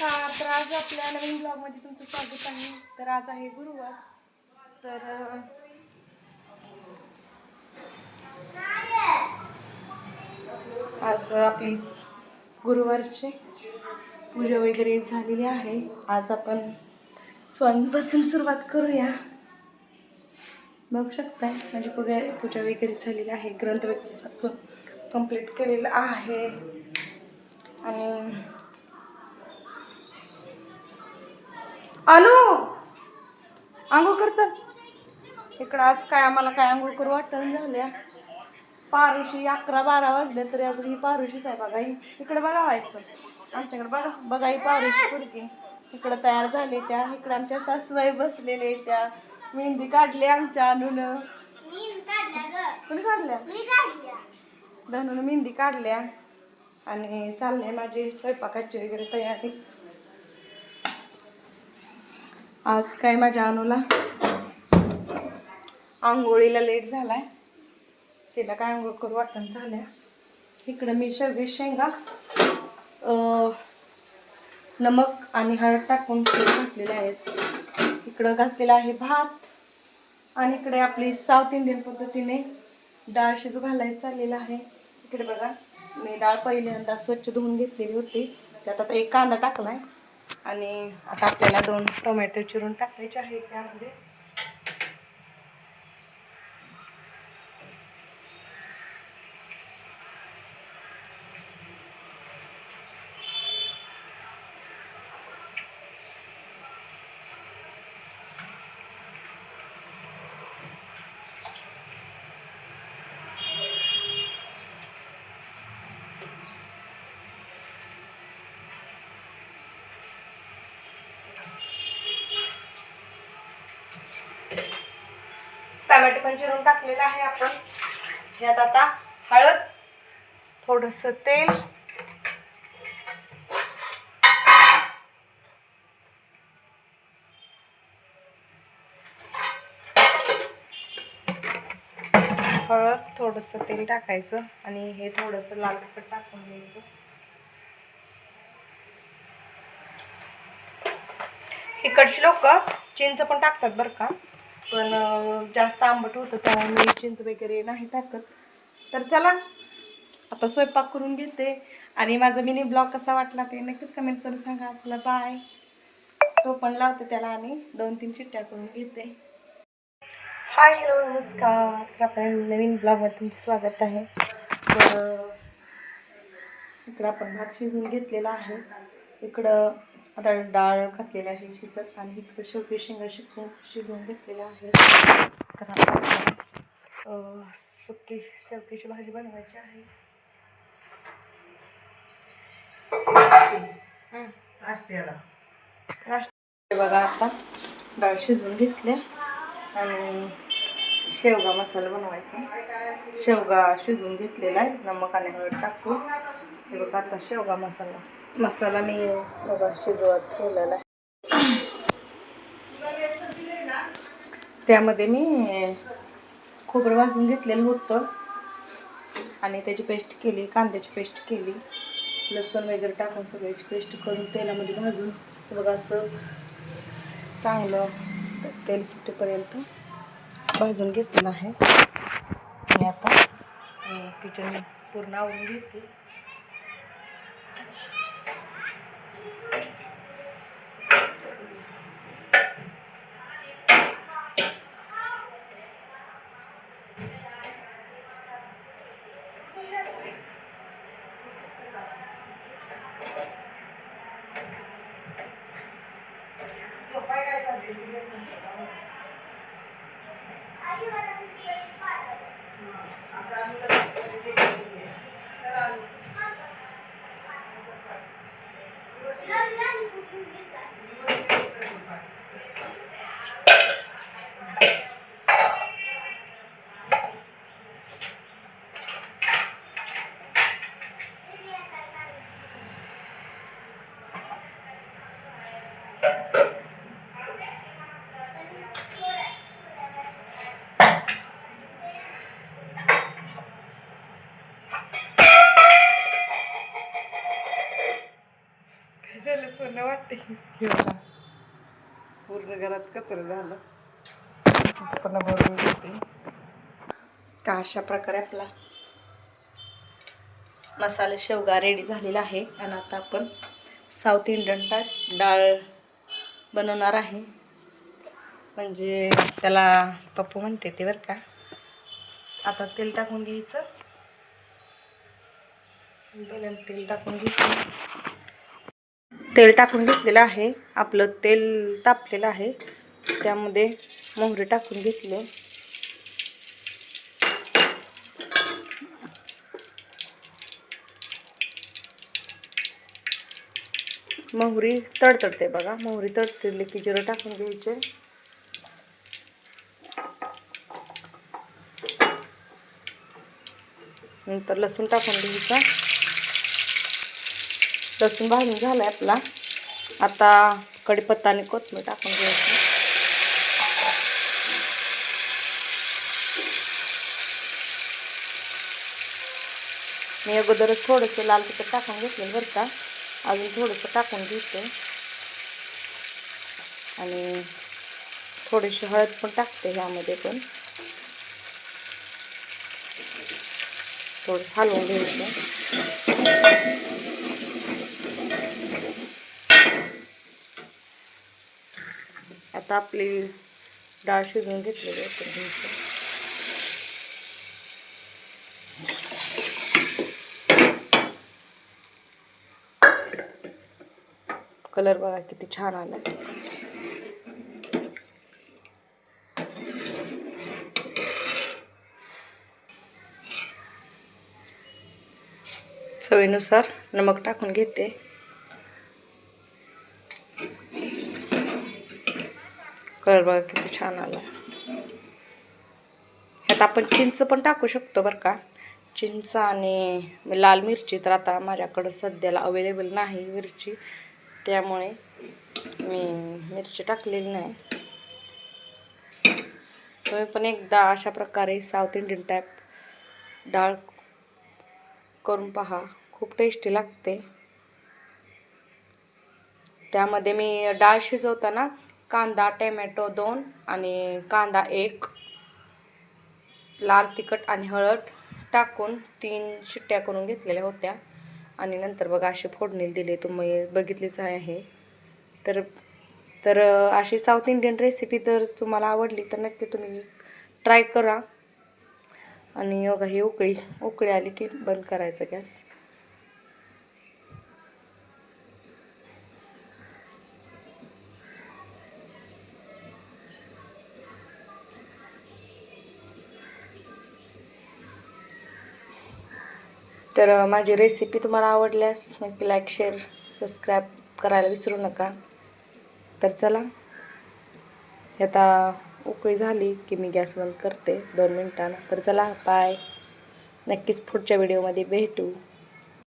नमस्कार तर आज आपल्या नवीन ब्लॉगमध्ये तुमचं स्वागत आहे. तर आज आहे गुरुवार. तर आज आपली गुरुवारची पूजा वगैरे झालेली आहे. आज आपण स्वामीपासून सुरुवात करूया. बघू शकताय माझी म्हणजे पूजा पूजा वगैरे झालेली आहे. ग्रंथ वगैरे कंप्लीट केलेला आहे. आणि अनु आंघोळ कर चल. इकडं आज काय आम्हाला काय आंघोळ करू वाटण झाल्या. पारुशी अकरा बारा वाजले तरी अजून ही पारुशीच आहे बघा ही. इकडे बघा व्हायचं. आमच्याकडे बघा बघा ही पारुशी पुरकी इकडं तयार झाले त्या. इकडं आमच्या सासूबाई बसलेले त्या. मेहंदी काढली आमच्या आणून कोणी काढल्या? धनून मेहंदी काढल्या. आणि चालले माझी स्वयंपाकाची वगैरे तयारी. आज काय माझ्या अनुला? आंघोळीला लेट झालाय. तिला काय आंघोळ करू वाटण झाल्या. इकडं मी शेवगे शेंगा नमक आणि हळद टाकून घातलेले आहेत. इकडं घातलेला आहे भात आणि इकडे आपली साऊथ इंडियन पद्धतीने डाळ शिजू घालायचं चाललेलं आहे. इकडे बघा मी डाळ पहिल्यांदा स्वच्छ धुवून घेतलेली होती. त्यात आता एक कांदा टाकला आहे आणि आता आपल्याला दोन टोमॅटो चिरून टाकायचे आहे त्यामध्ये. टमॅटो पण चिरून टाकलेलं आहे आपण. ह्यात आता हळद थोडस तेल. हळद थोडस तेल टाकायचं आणि हे थोडस लाल तिखट टाकून द्यायचं इकडची लोक चिंच पण टाकतात बरं का. पण जास्त आंबट होतं त्यामुळे मी चिंच वगैरे नाही टाकत. तर चला आता स्वयंपाक करून घेते. आणि माझा मिनी ब्लॉग कसा वाटला ते नक्कीच कमेंट करून सांगा. आपला बाय तो पण लावते त्याला आणि दोन तीन चिट्ट्या करून घेते. हाय हॅलो नमस्कार. तर आपल्या नवीन ब्लॉगमध्ये तुमचं स्वागत आहे. तर इकडं आपण भात शिजवून घेतलेला आहे. इकडं आता डाळ घातलेली आहे शिजत आणि इकडं शेवटी शेंगा शिकून शिजवून घेतलेल्या आहे तर आता सुकी शेवटीची भाजी बनवायची आहे. बघा आता डाळ शिजवून घेतल्या आणि शेवगा मसाला बनवायचा. शेवगा शिजवून घेतलेला आहे. नमक आणि हळद टाकू हे बघा आता शेवगा मसाला मसाला मी बघा शिजवत ठेवलेला आहे त्यामध्ये मी खोबरं भाजून घेतलेलं होतं. आणि त्याची पेस्ट केली कांद्याची पेस्ट केली. लसूण वगैरे टाकून सगळ्याची पेस्ट करून तेलामध्ये भाजून. बघा असं चांगलं तेल सुटेपर्यंत भाजून घेतलेलं आहे. आणि आता किचन पूर्ण आवरून घेते. पूर्ण वाटते. पूर्ण घरात कचरा झालं. पण भरून घेते का अशा प्रकारे आपला मसाला शेवगा रेडी झालेला आहे. आणि आता आपण साऊथ इंडियन टाईप डाळ बनवणार आहे. म्हणजे त्याला पप्पू म्हणते ते बरं का. आता तेल टाकून घ्यायचं. पहिल्यांदा तेल टाकून घ्यायचं. तेल टाकून घेतलेलं आहे. आपलं तेल तापलेलं आहे. त्यामध्ये मोहरी टाकून घेतले. मोहरी तडतडते बघा. मोहरी तडतडली की जिरं टाकून घ्यायचे. नंतर लसूण टाकून घ्यायचा. लसूण भाजून झालाय आपला. आता कडीपत्ता आणि कोथमीर टाकून घ्यायचं. मी अगोदरच थोडंसं लाल तिखट टाकून घेतलं बरं का. अजून थोडंसं टाकून घेते. आणि थोडीशी हळद पण टाकते ह्यामध्ये पण. थोडंसं हलवून घ्यायचं. आता आपली डाळ शिजवून घेतलेली आहे कलर बघा किती छान आलाय. चवीनुसार नमक टाकून घेते. कलर बघा किती छान आला. ह्यात आपण चिंच पण टाकू शकतो बरं का. चिंच आणि लाल मिरची तर आता माझ्याकडं सध्याला अवेलेबल नाही मिरची. त्यामुळे मी मिरची टाकलेली नाही. तुम्ही पण एकदा अशा प्रकारे साऊथ इंडियन टाईप डाळ करून पहा. खूप टेस्टी लागते. त्यामध्ये मी डाळ शिजवताना कांदा टॅमॅटो दोन आणि कांदा एक. लाल तिखट आणि हळद टाकून तीन शिट्ट्या करून घेतलेल्या होत्या. आणि नंतर बघा अशी फोडणी दिली. तुम्ही बघितलीच आहे. तर तर अशी साऊथ इंडियन रेसिपी जर तुम्हाला आवडली तर नक्की तुम्ही ट्राय करा. आणि योगा ही उकळी उकळी आली की बंद करायचं गॅस. तर माझी रेसिपी तुम्हाला आवडल्यास नक्की लाईक शेअर सबस्क्राईब करायला विसरू नका. तर चला. आता उकळी झाली की मी गॅस बंद करते दोन मिनटानं. तर चला बाय नक्कीच पुढच्या व्हिडिओमध्ये भेटू.